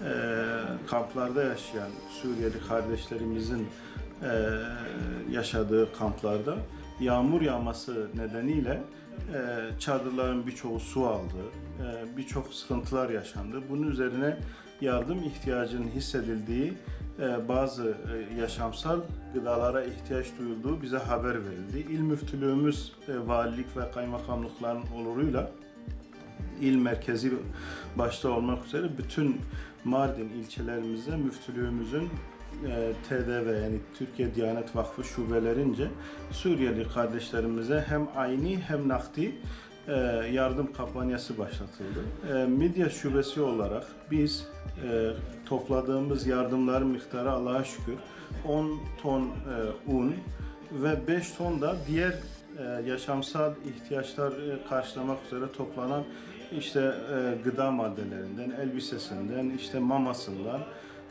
e, kamplarda yaşayan Suriyeli kardeşlerimizin e, yaşadığı kamplarda yağmur yağması nedeniyle e, çadırların birçoğu su aldı, e, birçok sıkıntılar yaşandı. Bunun üzerine yardım ihtiyacının hissedildiği e, bazı e, yaşamsal gıdalara ihtiyaç duyulduğu bize haber verildi. İl müftülüğümüz, e, valilik ve kaymakamlıkların oluruyla il merkezi başta olmak üzere bütün Mardin ilçelerimizde müftülüğümüzün e, TDV yani Türkiye Diyanet Vakfı şubelerince Suriyeli kardeşlerimize hem ayni hem nakdi e, yardım kampanyası başlatıldı. E, Midye şubesi olarak biz e, topladığımız yardımların miktarı Allah'a şükür 10 ton e, un ve 5 ton da diğer e, yaşamsal ihtiyaçlar e, karşılamak üzere toplanan işte e, gıda maddelerinden, elbisesinden, işte mamasından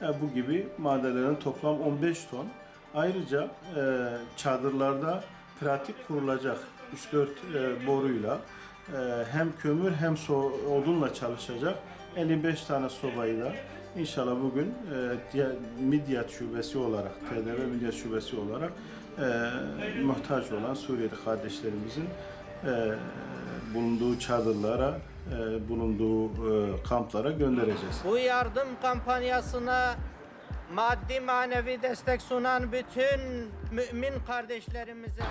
e, bu gibi maddelerin toplam 15 ton. Ayrıca e, çadırlarda pratik kurulacak 3-4 e, boruyla e, hem kömür hem so odunla çalışacak 55 tane sobayı da inşallah bugün e, Midyat şubesi olarak, TDV Midyat şubesi olarak e, muhtaç olan Suriyeli kardeşlerimizin bulunduğu çadırlara, e, bulunduğu e, kamplara göndereceğiz. Bu yardım kampanyasına maddi manevi destek sunan bütün mümin kardeşlerimize